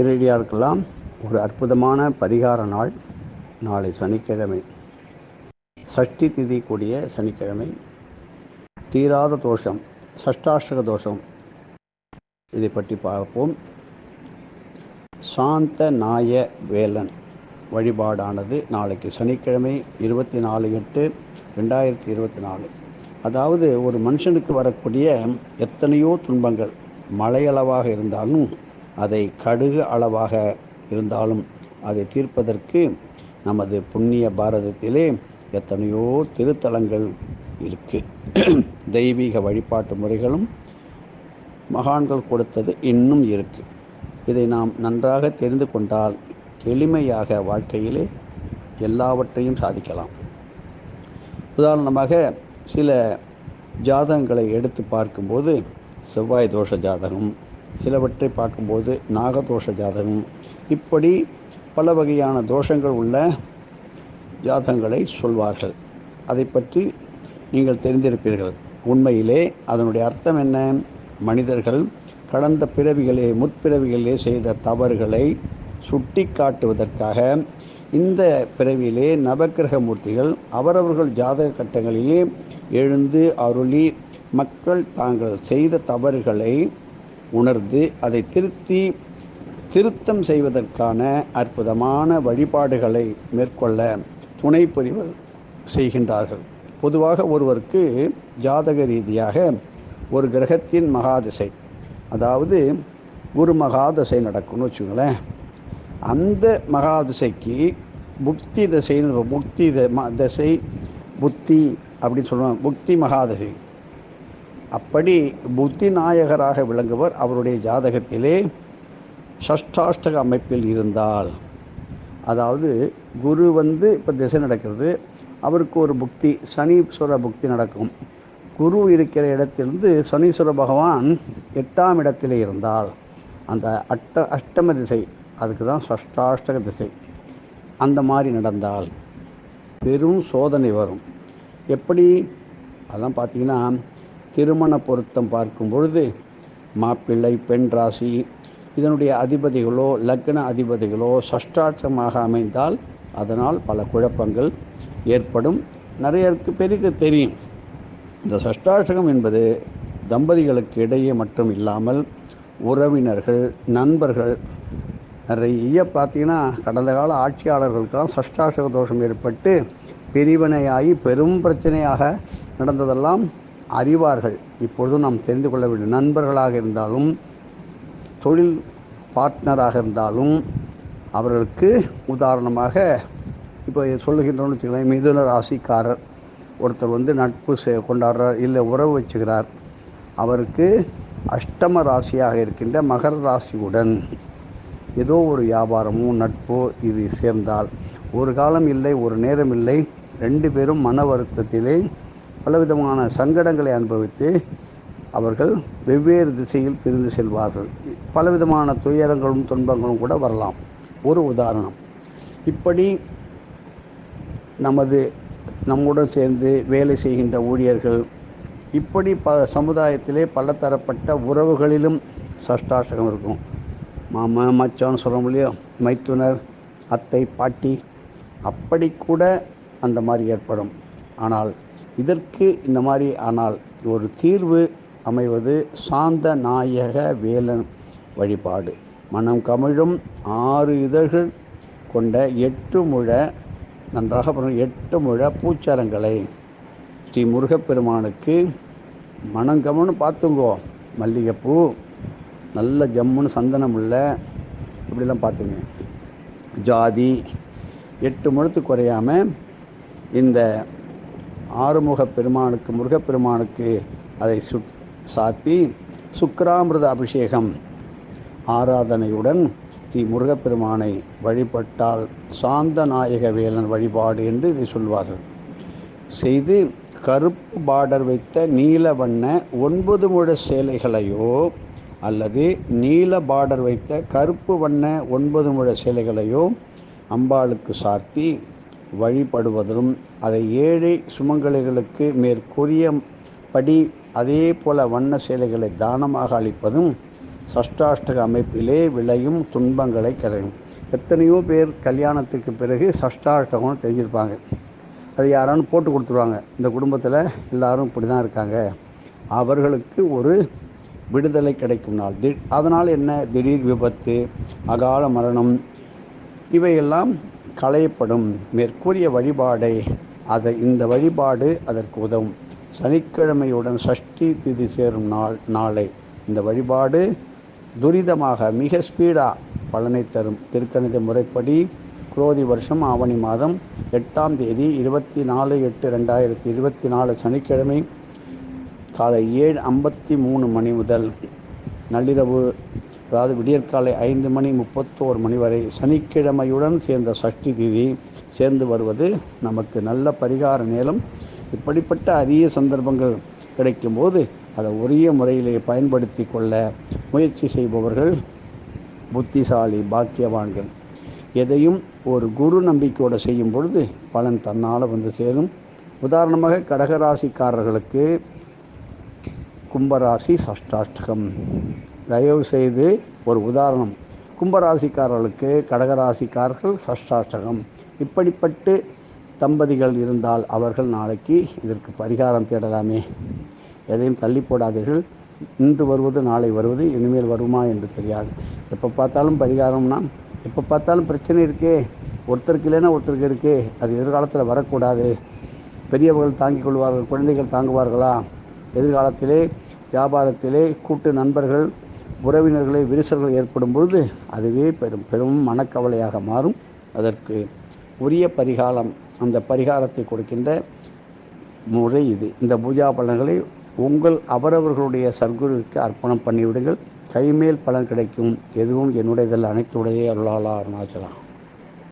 இரடியாருக்கெல்லாம் ஒரு அற்புதமான பரிகார நாள். நாளை சனிக்கிழமை. சஷ்டி திதி கூடிய சனிக்கிழமை. தீராத தோஷம் சஷ்டாஷ்டக தோஷம். இதை பற்றி பார்ப்போம். சாந்த நாய வேலன் வழிபாடானது நாளைக்கு சனிக்கிழமை இருபத்தி நாலு எட்டு ரெண்டாயிரத்தி இருபத்தி நாலு அதாவது ஒரு மனுஷனுக்கு வரக்கூடிய எத்தனையோ துன்பங்கள் மழையளவாக இருந்தாலும் அதை கடுகு அளவாக இருந்தாலும் அதை தீர்ப்பதற்கு நமது புண்ணிய பாரதத்திலே எத்தனையோ திருத்தலங்கள் இருக்குது தெய்வீக வழிபாட்டு முறைகளும் மகான்கள் கொடுத்தது இன்னும் இருக்குது இதை நாம் நன்றாக தெரிந்து கொண்டால் எளிமையாக வாழ்க்கையிலே எல்லாவற்றையும் சாதிக்கலாம். உதாரணமாக சில ஜாதகங்களை எடுத்து பார்க்கும்போது செவ்வாய் தோஷ ஜாதகம் சிலவற்றை பார்க்கும்போது நாகதோஷ ஜாதகம். இப்படி பல வகையான தோஷங்கள் உள்ள ஜாதகங்களை சொல்வார்கள். அதை பற்றி நீங்கள் தெரிந்திருப்பீர்கள். உண்மையிலே அதனுடைய அர்த்தம் என்ன? மனிதர்கள் கடந்த பிறவிகளே முற்பிறவிகளே செய்த தவறுகளை சுட்டி காட்டுவதற்காக இந்த பிறவியிலே நவக்கிரக மூர்த்திகள் அவரவர்கள் ஜாதக கட்டங்களிலே எழுந்து அருளி மக்கள் தாங்கள் செய்த தவறுகளை உணர்ந்து அதை திருத்தி திருத்தம் செய்வதற்கான அற்புதமான வழிபாடுகளை மேற்கொள்ள துணை புரிவர் செய்கின்றார்கள். பொதுவாக ஒருவருக்கு ஜாதக ரீதியாக ஒரு கிரகத்தின் மகாதிசை அதாவது குரு மகாதிசை நடக்கும்னு வச்சுக்கோங்களேன். அந்த மகாதிசைக்கு புக்தி திசைன்னு புக்தி தசை புத்தி அப்படின்னு சொல்லுவாங்க. புக்தி மகாதசை. அப்படி புத்தி நாயகராக விளங்குவர் அவருடைய ஜாதகத்திலே ஷஷ்டாஷ்டக அமைப்பில் இருந்தால். அதாவது குரு வந்து இப்போ திசை நடக்கிறது. அவருக்கு ஒரு புக்தி சனீஸ்வர புக்தி நடக்கும். குரு இருக்கிற இடத்திலிருந்து சனீஸ்வர பகவான் எட்டாம் இடத்திலே இருந்தால் அந்த அட்ட அஷ்டம திசை அதுக்கு தான் சஷ்டாஷ்டக திசை அந்த மாதிரி நடந்தால் பெரும் சோதனை வரும். எப்படி? அதெல்லாம் பார்த்தீங்கன்னா திருமண பொருத்தம் பார்க்கும் பொழுது மாப்பிள்ளை பெண் ராசி இதனுடைய அதிபதிகளோ லக்ன அதிபதிகளோ சஷ்டாட்சமாக அமைந்தால் அதனால் பல குழப்பங்கள் ஏற்படும். நிறையருக்கு பேருக்கு தெரியும். இந்த சஷ்டாட்சகம் என்பது தம்பதிகளுக்கு இடையே மட்டும் இல்லாமல் உறவினர்கள் நண்பர்கள் நிறைய பார்த்தீங்கன்னா கடந்த கால ஆட்சியாளர்களுக்கெல்லாம் சஷ்டாட்சக தோஷம் ஏற்பட்டு பிரிவினையாகி பெரும் பிரச்சனையாக நடந்ததெல்லாம் அறிவார்கள். இப்பொழுது நாம் தெரிந்து கொள்ள வேண்டும் நண்பர்களாக இருந்தாலும் தொழில் பார்ட்னராக இருந்தாலும் அவர்களுக்கு உதாரணமாக இப்போ சொல்லுகின்றோம்னு வச்சுக்கலாம் மிதுன ராசிக்காரர். ஒருத்தர் வந்து நட்பு கொண்டாடுறார் இல்லை உறவு வச்சுக்கிறார். அவருக்கு அஷ்டம ராசியாக இருக்கின்ற மகர ராசியுடன் ஏதோ ஒரு வியாபாரமோ நட்போ இது சேர்ந்தால் ஒரு காலம் இல்லை ஒரு நேரம் இல்லை ரெண்டு பேரும் மன வருத்தத்திலே பலவிதமான சங்கடங்களை அனுபவித்து அவர்கள் வெவ்வேறு திசையில் பிரிந்து செல்வார்கள். பலவிதமான துயரங்களும் துன்பங்களும் கூட வரலாம். ஒரு உதாரணம். இப்படி நமது நம்முடன் சேர்ந்து வேலை செய்கின்ற ஊழியர்கள் இப்படி ப சமுதாயத்திலே பலதரப்பட்ட உறவுகளிலும் சஷ்டாசகம் இருக்கும். மாமா மச்சான்னு சொல்ல முடியும் மைத்துனர் அத்தை பாட்டி அப்படி கூட அந்த மாதிரி ஏற்படும். ஆனால் இதற்கு இந்த மாதிரி ஆனால் ஒரு தீர்வு அமைவது சாந்த நாயக வேலன் வழிபாடு. மனம் கமிழும் ஆறு இதழ்கள் கொண்ட எட்டு முழ நன்றாக எட்டு முழ பூச்சரங்களை. ஸ்ரீ முருகப்பெருமானுக்கு மனங்கம்னு பார்த்துங்கோ. மல்லிகைப்பூ நல்ல ஜம்முன்னு சந்தனம் உள்ள இப்படிலாம் பார்த்துங்க. ஜாதி எட்டு முழத்து குறையாமல் இந்த ஆறுமுகப் பெருமானுக்கு முருகப்பெருமானுக்கு அதை சு சாத்தி சுக்கராமிரத அபிஷேகம். ஆராதனையுடன் ஸ்ரீ முருகப்பெருமானை வழிபட்டால் சாந்த நாயக வேலன் வழிபாடு என்று இதை சொல்வார்கள். செய்து கருப்பு பார்டர் வைத்த நீல வண்ண ஒன்பது முழ சேலைகளையோ அல்லது நீல பார்டர் வைத்த கருப்பு வண்ண ஒன்பது முழ சேலைகளையோ அம்பாளுக்கு சார்த்தி வழிபடுவதும் அதை ஏழை சுமங்கலிகளுக்கு மேற்கூறியபடி அதே போல வண்ண சேலைகளை தானமாக அளிப்பதும் சஷ்டாஷ்டக அமைப்பிலே விளையும் துன்பங்களை கரையும் எத்தனையோ பேர் கல்யாணத்துக்கு பிறகு சஷ்டாஷ்டகம்னு தெரிஞ்சிருப்பாங்க. அது யாரானு போட்டு கொடுத்துருவாங்க. இந்த குடும்பத்தில் எல்லாரும் இப்படி தான் இருக்காங்க. அவர்களுக்கு ஒரு விடுதலை கிடைக்கும் நாள். தி அதனால் என்ன? திடீர் விபத்து அகால மரணம் இவையெல்லாம் களையப்படும் மேற்கூறிய வழிபாடை அதை இந்த வழிபாடு அதற்கு உதவும். சனிக்கிழமையுடன் சஷ்டி திதி சேரும் நாள் நாளை இந்த வழிபாடு துரிதமாக மிக ஸ்பீடாக பலனை தரும். திருக்கணித முறைப்படி குரோதி வருஷம் ஆவணி மாதம் எட்டாம் தேதி இருபத்தி நாலு எட்டு ரெண்டாயிரத்தி இருபத்தி நாலு சனிக்கிழமை காலை ஏழு ஐம்பத்தி மூணு மணி முதல் நள்ளிரவு அதாவது விடியற்காலை ஐந்து மணி முப்பத்தோரு மணி வரை சனிக்கிழமையுடன் சேர்ந்த சஷ்டி திதி சேர்ந்து வருவது நமக்கு நல்ல பரிகார நேரம். இப்படிப்பட்ட அரிய சந்தர்ப்பங்கள் கிடைக்கும்போது அதை உரிய முறையிலே பயன்படுத்தி கொள்ள முயற்சி செய்பவர்கள் புத்திசாலி பாக்கியவான்கள். எதையும் ஒரு குரு நம்பிக்கையோடு செய்யும் பொழுது பலன் தன்னால் வந்து சேரும். உதாரணமாக கடகராசிக்காரர்களுக்கு கும்பராசி சஷ்டாஷ்டகம். தயவு செய்து ஒரு உதாரணம். கும்பராசிக்காரர்களுக்கு கடகராசிக்காரர்கள் சஷ்டாஷ்டகம். இப்படிப்பட்டு தம்பதிகள் இருந்தால் அவர்கள் நாளைக்கு இதற்கு பரிகாரம் தேடலாமே. எதையும் தள்ளி போடாதீர்கள். இன்று வருவது நாளை வருவது இனிமேல் வருமா என்று தெரியாது. எப்போ பார்த்தாலும் பரிகாரம்னா எப்போ பார்த்தாலும் பிரச்சனை இருக்கே. ஒருத்தருக்கு இல்லைன்னா ஒருத்தருக்கு இருக்கே. அது எதிர்காலத்தில் வரக்கூடாது. பெரியவர்கள் தாங்கிக் கொள்வார்கள் குழந்தைகள் தாங்குவார்களா? எதிர்காலத்திலே வியாபாரத்திலே கூட்டு நண்பர்கள் உறவினர்களை விரிசல்கள் ஏற்படும் பொழுது அதுவே பெரும் பெரும் மனக்கவலையாக மாறும். அதற்கு உரிய பரிகாரம் அந்த பரிகாரத்தை கொடுக்கின்ற முறை இது. இந்த பூஜா பலன்களை உங்கள் அவரவர்களுடைய சர்க்குருவுக்கு அர்ப்பணம் பண்ணிவிடுங்கள். கைமேல் பலன் கிடைக்கும். எதுவும் என்னுடையதல்ல. அனைத்துடைய அருளாளா அருணாச்சலம்